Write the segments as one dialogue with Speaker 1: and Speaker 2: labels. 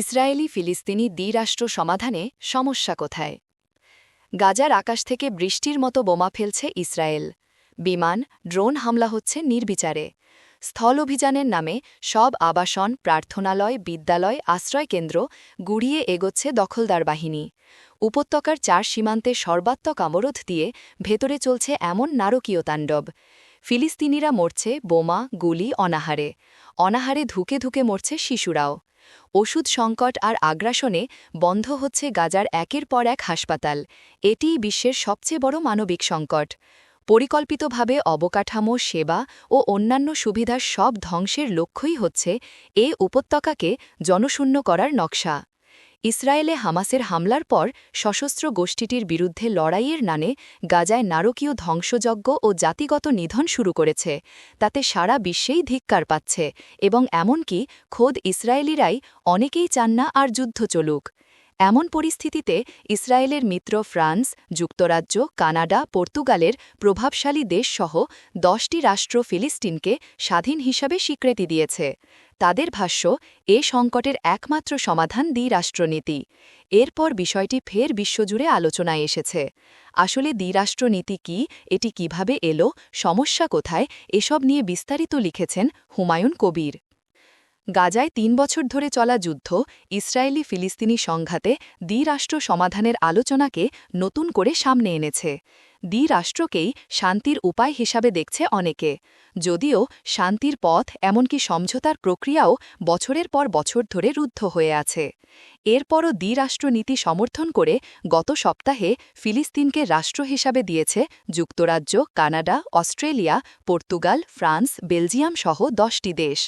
Speaker 1: Israeli ফিলিস্তিনি দ্বিরাষ্ট্র সমাধানে সমস্যা কোথায়? গাজার আকাশ থেকে বৃষ্টির মতো বোমা ফেলছে ইসরায়েল। বিমান, ড্রোন হামলা হচ্ছে নির্বিচারে। স্থল অভিযানের নামে সব আবাসন, প্রার্থনালয়, বিদ্যালয়, আশ্রয়কেন্দ্র গুড়িয়ে এগোচ্ছে দখলদার বাহিনী। উপত্যকার চার সীমান্তে সর্বাত্মক অবরোধ দিয়ে ভেতরে চলছে এমন নারকীয় তাণ্ডব। ফিলিস্তিনিরা মরছে বোমা, গুলি, অনাহারে। অনাহারে ধুকে ধুকে মরছে শিশুরাও। ওষুধ সংকট আর আগ্রাসনে বন্ধ হচ্ছে গাজার একের পর এক হাসপাতাল। এটিই বিশ্বের সবচেয়ে বড় মানবিক সংকট। পরিকল্পিতভাবে অবকাঠামো, সেবা ও অন্যান্য সুবিধার সব ধ্বংসের লক্ষ্যই হচ্ছে এ উপত্যকাকে জনশূন্য করার নকশা। ইসরায়েলে হামাসের হামলার পর সশস্ত্র গোষ্ঠীটির বিরুদ্ধে লড়াইয়ের নানে গাজায় নারকীয় ধ্বংসযজ্ঞ ও জাতিগত নিধন শুরু করেছে। তাতে সারা বিশ্বেই ধিক্কার পাচ্ছে এবং এমনকি খোদ ইসরায়েলিরাই অনেকেই চান না আর যুদ্ধ চলুক। এমন পরিস্থিতিতে ইসরায়েলের মিত্র ফ্রান্স, যুক্তরাজ্য, কানাডা, পর্তুগালের প্রভাবশালী দেশসহ দশটি রাষ্ট্র ফিলিস্তিনকে স্বাধীন হিসাবে স্বীকৃতি দিয়েছে। তাদের ভাষ্য, এ সংকটের একমাত্র সমাধান দ্বিরাষ্ট্রনীতি। এরপর বিষয়টি ফের বিশ্বজুড়ে আলোচনায় এসেছে। আসলে দ্বিরাষ্ট্রনীতি কি, এটি কীভাবে এলো, সমস্যা কোথায়, এসব নিয়ে বিস্তারিত লিখেছেন হুমায়ুন কবির। গাজায় তিন বছর ধরে চলা যুদ্ধ ইসরায়েলি ফিলিস্তিনি সংঘাতে দ্বিরাষ্ট্র সমাধানের আলোচনাকে নতুন করে সামনে এনেছে। দ্বিরাষ্ট্রকেই শান্তির উপায় হিসাবে দেখছে অনেকে। যদিও শান্তির পথ, এমনকি সমঝোতার প্রক্রিয়াও বছরের পর বছর ধরে রুদ্ধ হয়ে আছে। এরপরও দ্বিরাষ্ট্রনীতি সমর্থন করে গত সপ্তাহে ফিলিস্তিনকে রাষ্ট্র হিসাবে দিয়েছে যুক্তরাজ্য, Canada, Australia, Portugal, France, Belgium সহ দশটি দেশ।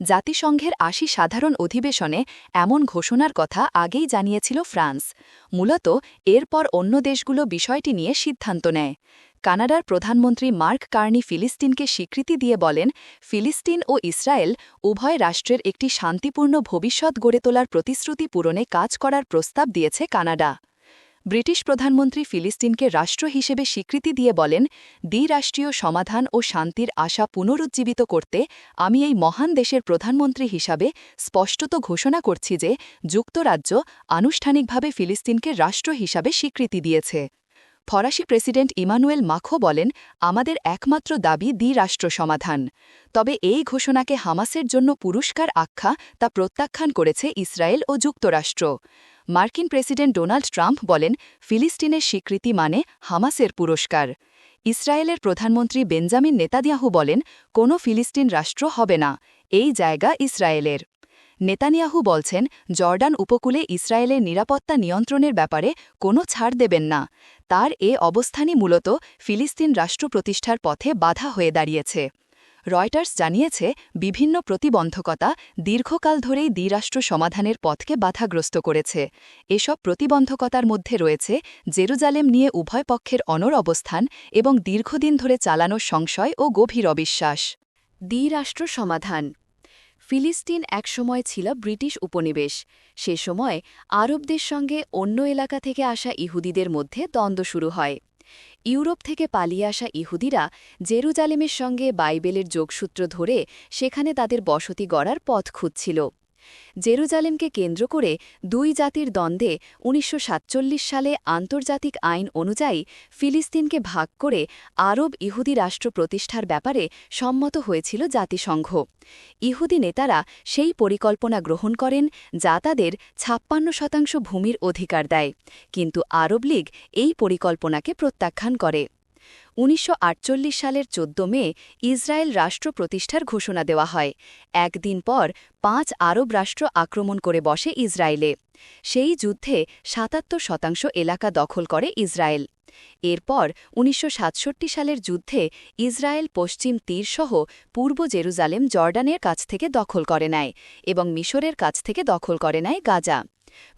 Speaker 1: জাতিসংঘের আশি সাধারণ অধিবেশনে এমন ঘোষণার কথা আগেই জানিয়েছিল ফ্রান্স। মূলত, এরপর অন্য দেশগুলো বিষয়টি নিয়ে সিদ্ধান্ত নেয়। কানাডার প্রধানমন্ত্রী মার্ক কার্নি ফিলিস্তিনকে স্বীকৃতি দিয়ে বলেন, ফিলিস্তিন ও ইসরায়েল উভয় রাষ্ট্রের একটি শান্তিপূর্ণ ভবিষ্যৎ গড়ে তোলার প্রতিশ্রুতি পূরণে কাজ করার প্রস্তাব দিয়েছে কানাডা। ব্রিটিশ প্রধানমন্ত্রী ফিলিস্তিনকে রাষ্ট্র হিসেবে স্বীকৃতি দিয়ে বলেন, দ্বিরাষ্ট্রীয় সমাধান ও শান্তির আশা পুনরুজ্জীবিত করতে আমি এই মহান দেশের প্রধানমন্ত্রী হিসাবে স্পষ্টত ঘোষণা করছি যে যুক্তরাজ্য আনুষ্ঠানিকভাবে ফিলিস্তিনকে রাষ্ট্র হিসাবে স্বীকৃতি দিয়েছে। ফরাসি প্রেসিডেন্ট ইমানুয়েল মাখো বলেন, আমাদের একমাত্র দাবি দ্বিরাষ্ট্র সমাধান। তবে এই ঘোষণাকে হামাসের জন্য পুরস্কার আখ্যা তা প্রত্যাখ্যান করেছে ইসরায়েল ও যুক্তরাষ্ট্র। মার্কিন প্রেসিডেন্ট ডোনাল্ড ট্রাম্প বলেন, ফিলিস্তিনের স্বীকৃতি মানে হামাসের পুরস্কার। ইসরায়েলের প্রধানমন্ত্রী বেঞ্জামিন নেতাদিয়াহু বলেন, কোনো ফিলিস্তিন রাষ্ট্র হবে না, এই জায়গা ইসরায়েলের। নেতানিয়াহু বলছেন, জর্ডান উপকূলে ইসরায়েলের নিরাপত্তা নিয়ন্ত্রণের ব্যাপারে কোনো ছাড় দেবেন না, তার এ অবস্থানই মূলত ফিলিস্তিন রাষ্ট্র প্রতিষ্ঠার পথে বাধা হয়ে দাঁড়িয়েছে। রয়টার্স জানিয়েছে, বিভিন্ন প্রতিবন্ধকতা দীর্ঘকাল ধরেই দ্বিরাষ্ট্র সমাধানের পথকে বাধাগ্রস্ত করেছে। এসব প্রতিবন্ধকতার মধ্যে রয়েছে জেরুজালেম নিয়ে উভয় পক্ষের অনর অবস্থান এবং দীর্ঘদিন ধরে চালানো সংশয় ও গভীর অবিশ্বাস। দ্বিরাষ্ট্র সমাধান। ফিলিস্তিন একসময় ছিল ব্রিটিশ উপনিবেশ, সে সময় আরবদের সঙ্গে অন্য এলাকা থেকে আসা ইহুদিদের মধ্যে দ্বন্দ্ব শুরু হয়। ইউরোপ থেকে পালিয়ে আসা ইহুদিরা জেরুজালেমের সঙ্গে বাইবেলের যোগসূত্র ধরে সেখানে তাদের বসতি গড়ার পথ খুঁজছিল। জেরুজালেমকে কেন্দ্র করে দুই জাতির দ্বন্দ্বে উনিশশো সাতচল্লিশ সালে আন্তর্জাতিক আইন অনুযায়ী ফিলিস্তিনকে ভাগ করে আরব ইহুদি রাষ্ট্র প্রতিষ্ঠার ব্যাপারে সম্মত হয়েছিল জাতিসংঘ। ইহুদি নেতারা সেই পরিকল্পনা গ্রহণ করেন, যা তাদের ছাপ্পান্ন শতাংশ ভূমির অধিকার দেয়। কিন্তু আরব লীগ এই পরিকল্পনাকে প্রত্যাখ্যান করে। উনিশশো আটচল্লিশ সালের চোদ্দ মে ইসরায়েল রাষ্ট্র প্রতিষ্ঠার ঘোষণা দেওয়া হয়। একদিন পর পাঁচ আরব রাষ্ট্র আক্রমণ করে বসে ইসরায়েলে। সেই যুদ্ধে সাতাত্তর শতাংশ এলাকা দখল করে ইসরায়েল। এরপর উনিশশো সাতষট্টি সালের যুদ্ধে ইসরায়েল পশ্চিম তীরসহ পূর্ব জেরুজালেম জর্ডানের কাছ থেকে দখল করে নেয় এবং মিশরের কাছ থেকে দখল করে নেয় গাজা।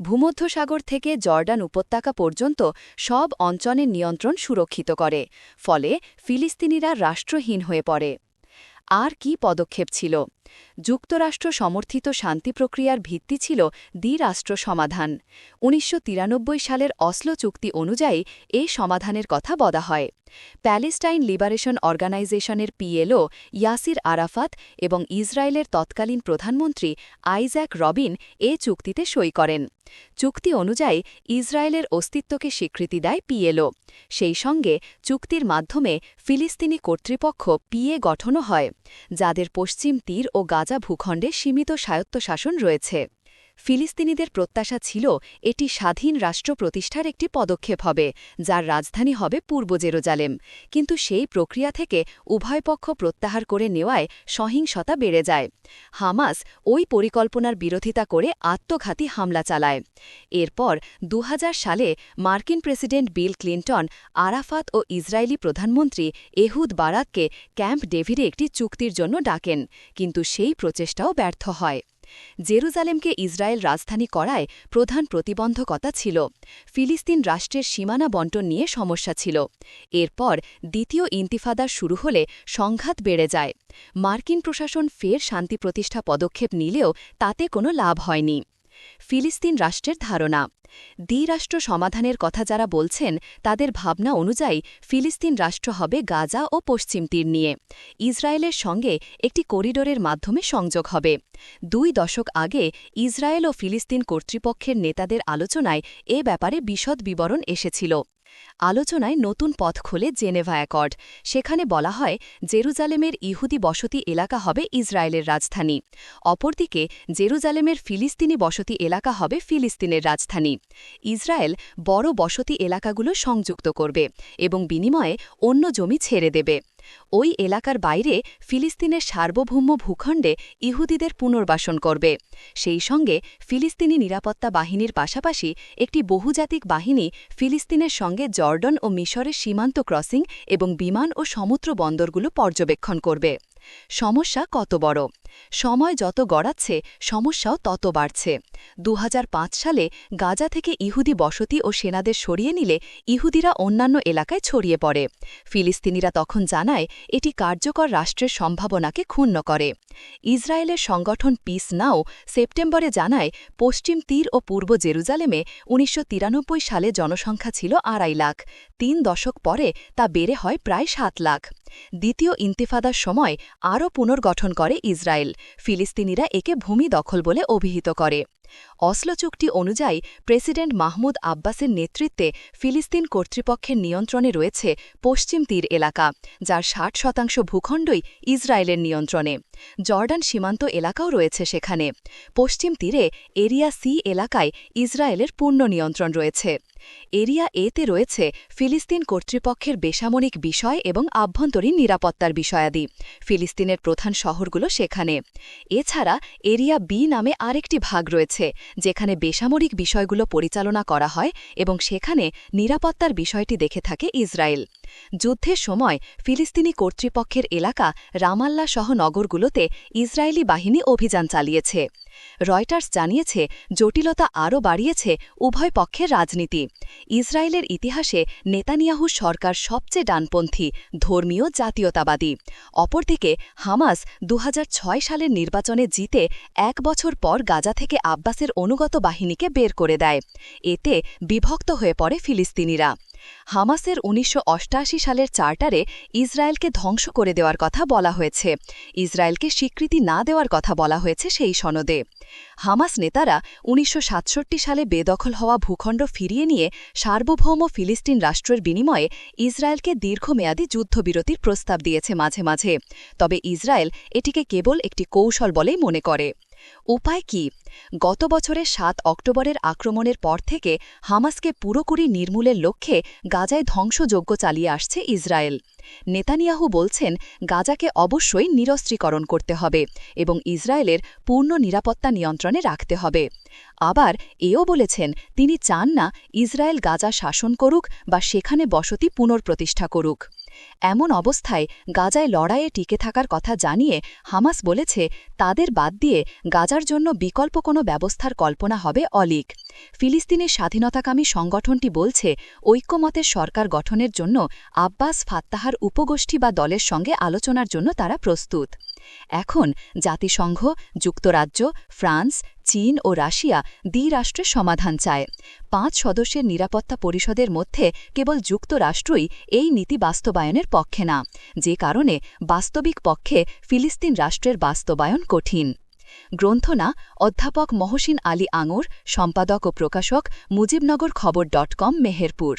Speaker 1: ভূমধ্যসাগর থেকে জর্ডান উপত্যকা পর্যন্ত সব অঞ্চলের নিয়ন্ত্রণ সুরক্ষিত করে, ফলে ফিলিস্তিনিরা রাষ্ট্রহীন হয়ে পড়ে। আর কি পদক্ষেপ ছিল? যুক্তরাষ্ট্র সমর্থিত শান্তি প্রক্রিয়ার ভিত্তি ছিল দ্বিরাষ্ট্র সমাধান। উনিশশো তিরানব্বই সালের অসলো চুক্তি অনুযায়ী এ সমাধানের কথা বলা হয়। প্যালেস্টাইন লিবারেশন অর্গানাইজেশনের পিএলও ইয়াসির আরাফাত এবং ইসরায়েলের তৎকালীন প্রধানমন্ত্রী আইজ্যাক রবিন এ চুক্তিতে সই করেন। চুক্তি অনুযায়ী ইসরায়েলের অস্তিত্বকে স্বীকৃতি দেয় পিএলও। সেই সঙ্গে চুক্তির মাধ্যমে ফিলিস্তিনি কর্তৃপক্ষ পিএ গঠনও হয়, যাদের পশ্চিম তীর ও গাজা ভূখণ্ডে সীমিত স্বায়ত্তশাসন রয়েছে। ফিলিস্তিনিদের প্রত্যাশা ছিল এটি স্বাধীন রাষ্ট্র প্রতিষ্ঠার একটি পদক্ষেপ হবে, যার রাজধানী হবে পূর্ব জেরুজালেম। কিন্তু সেই প্রক্রিয়া থেকে উভয় পক্ষ প্রত্যাহার করে নেওয়ায় সহিংসতা বেড়ে যায়। হামাস ওই পরিকল্পনার বিরোধিতা করে আত্মঘাতী হামলা চালায়। এরপর দু হাজার সালে মার্কিন প্রেসিডেন্ট বিল ক্লিন্টন, আরাফাত ও ইসরায়েলি প্রধানমন্ত্রী এহুদ বারাককে ক্যাম্প ডেভিডে একটি চুক্তির জন্য ডাকেন, কিন্তু সেই প্রচেষ্টাও ব্যর্থ হয়। জেরুজালেমকে ইসরায়েল রাজধানী করায় প্রধান প্রতিবন্ধকতা ছিল। ফিলিস্তিন রাষ্ট্রের সীমানা বন্টন নিয়ে সমস্যা ছিল। এরপর দ্বিতীয় ইন্তিফাদা শুরু হলে সংঘাত বেড়ে যায়। মার্কিন প্রশাসন ফের শান্তি প্রতিষ্ঠা পদক্ষেপ নিলেও তাতে কোনো লাভ হয়নি। ফিলিস্তিন রাষ্ট্রের ধারণা। দ্বিরাষ্ট্র সমাধানের কথা যারা বলছেন, তাদের ভাবনা অনুযায়ী ফিলিস্তিন রাষ্ট্র হবে গাজা ও পশ্চিম তীর নিয়ে। ইসরায়েলের সঙ্গে একটি করিডোরের মাধ্যমে সংযোগ হবে। দুই দশক আগে ইসরায়েল ও ফিলিস্তিন কর্তৃপক্ষের নেতাদের আলোচনায় এ ব্যাপারে বিশদ বিবরণ এসেছিল। আলোচনায় নতুন পথ খোলে জেনেভা অ্যাকর্ড। সেখানে বলা হয়, জেরুজালেমের ইহুদি বসতি এলাকা হবে ইসরায়েলের রাজধানী। অপরদিকে, জেরুজালেমের ফিলিস্তিনি বসতি এলাকা হবে ফিলিস্তিনের রাজধানী। ইসরায়েল বড় বসতি এলাকাগুলো সংযুক্ত করবে এবং বিনিময়ে অন্য জমি ছেড়ে দেবে। ওই এলাকার বাইরে ফিলিস্তিনের সার্বভৌম ভূখণ্ডে ইহুদিদের পুনর্বাসন করবে। সেই সঙ্গে ফিলিস্তিনি নিরাপত্তা বাহিনীর পাশাপাশি একটি বহুজাতিক বাহিনী ফিলিস্তিনের সঙ্গে জর্ডন ও মিশরের সীমান্ত ক্রসিং এবং বিমান ও সমুদ্র বন্দরগুলো পর্যবেক্ষণ করবে। সমস্যা কত বড়? সময় যত গড়াচ্ছে, সমস্যাও তত বাড়ছে। দু হাজার পাঁচ সালে গাজা থেকে ইহুদি বসতি ও সেনাদের সরিয়ে নিলে ইহুদিরা অন্যান্য এলাকায় ছড়িয়ে পড়ে। ফিলিস্তিনিরা তখন জানায়, এটি কার্যকর রাষ্ট্রের সম্ভাবনাকে ক্ষুণ্ণ করে। ইসরায়েলের সংগঠন পিস নাও সেপ্টেম্বরে জানায়, পশ্চিম তীর ও পূর্ব জেরুজালেমে উনিশশো তিরানব্বই সালে জনসংখ্যা ছিল আড়াই লাখ। তিন দশক পরে তা বেড়ে হয় প্রায় সাত লাখ। দ্বিতীয় ইন্তিফাদার সময় আরও পুনর্গঠন করে ইসরায়েল। ফিলিস্তিনিরা একে ভূমি দখল বলে অভিহিত করে। অসলো চুক্তি অনুযায়ী প্রেসিডেন্ট মাহমুদ আব্বাসের নেতৃত্বে ফিলিস্তিন কর্তৃপক্ষের নিয়ন্ত্রণে রয়েছে পশ্চিম তীর এলাকা, যার ষাট শতাংশ ভূখণ্ডই ইসরায়েলের নিয়ন্ত্রণে। জর্ডান সীমান্ত এলাকাও রয়েছে সেখানে। পশ্চিম তীরে এরিয়া সি এলাকায় ইসরায়েলের পূর্ণ নিয়ন্ত্রণ রয়েছে। এরিয়া এতে রয়েছে ফিলিস্তিন কর্তৃপক্ষের বেসামরিক বিষয় এবং আভ্যন্তরীণ নিরাপত্তার বিষয়াদি। ফিলিস্তিনের প্রধান শহরগুলো সেখানে। এছাড়া এরিয়া বি নামে আরেকটি ভাগ রয়েছে যেখানে বেসামরিক বিষয়গুলো পরিচালনা করা হয় এবং সেখানে নিরাপত্তার বিষয়টি দেখে থাকে ইসরায়েল। যুদ্ধের সময় ফিলিস্তিনি কর্তৃপক্ষের এলাকা রামাল্লা সহ নগরগুলোতে ইসরায়েলি বাহিনী অভিযান চালিয়েছে। রয়টার্স জানিয়েছে, জটিলতা আরও বাড়িয়েছে উভয় পক্ষের রাজনীতি। ইসরায়েলের ইতিহাসে নেতানিয়াহু সরকার সবচেয়ে ডানপন্থী, ধর্মীয় জাতীয়তাবাদী। অপরদিকে, হামাস দু হাজার ছয় সালের নির্বাচনে জিতে এক বছর পর গাজা থেকে আব্বাসের অনুগত বাহিনীকে বের করে দেয়। এতে বিভক্ত হয়ে পড়ে ফিলিস্তিনিরা। হামাসের উনিশশো সালের চার্টারে ইসরায়েলকে ধ্বংস করে দেওয়ার কথা বলা হয়েছে। ইসরায়েলকে স্বীকৃতি না দেওয়ার কথা বলা হয়েছে সেই সনদে। হামাস নেতারা উনিশশো সাতষট্টি সালে বেদখল হওয়া ভূখণ্ড ফিরিয়ে নিয়ে সার্বভৌম ফিলিস্তিন রাষ্ট্রের বিনিময়ে ইসরায়েলকে দীর্ঘমেয়াদী যুদ্ধবিরতির প্রস্তাব দিয়েছে মাঝে মাঝে। তবে ইসরায়েল এটিকে কেবল একটি কৌশল বলেই মনে করে। উপায় কি? গত বছরের সাত অক্টোবরের আক্রমণের পর থেকে হামাসকে পুরোপুরি নির্মূলের লক্ষ্যে গাজায় ধ্বংসযজ্ঞ চালিয়ে আসছে ইসরায়েল। নেতানিয়াহু বলছেন, গাজাকে অবশ্যই নিরস্ত্রীকরণ করতে হবে এবং ইসরায়েলের পূর্ণ নিরাপত্তা নিয়ন্ত্রণে রাখতে হবে। আবার এও বলেছেন, তিনি চান না ইসরায়েল গাজা শাসন করুক বা সেখানে বসতি পুনর্প্রতিষ্ঠা করুক। এমন অবস্থায় গাজায় লড়াইয়ে টিকে থাকার কথা জানিয়ে হামাস বলেছে, তাদের বাদ দিয়ে গাজার জন্য বিকল্প কোনো ব্যবস্থার কল্পনা হবে অলিক ফিলিস্তিনের স্বাধীনতাকামী সংগঠনটি বলছে, ঐক্যমতের সরকার গঠনের জন্য আব্বাস ফাত্তাহার উপগোষ্ঠী বা দলের সঙ্গে আলোচনার জন্য তারা প্রস্তুত।
Speaker 2: এখন জাতিসংঘ, যুক্তরাজ্য, ফ্রান্স, চীন ও রাশিয়া দ্বিরাষ্ট্রের সমাধান চায়। পাঁচ সদস্যের নিরাপত্তা পরিষদের মধ্যে কেবল যুক্তরাষ্ট্রই এই নীতি বাস্তবায়নের পক্ষে না, যে কারণে বাস্তবিক পক্ষে ফিলিস্তিন রাষ্ট্রের বাস্তবায়ন কঠিন। গ্রন্থনা, অধ্যাপক মহসিন আলী আঙুর, সম্পাদক ও প্রকাশক মুজিবনগর খবর ডট কম, মেহেরপুর।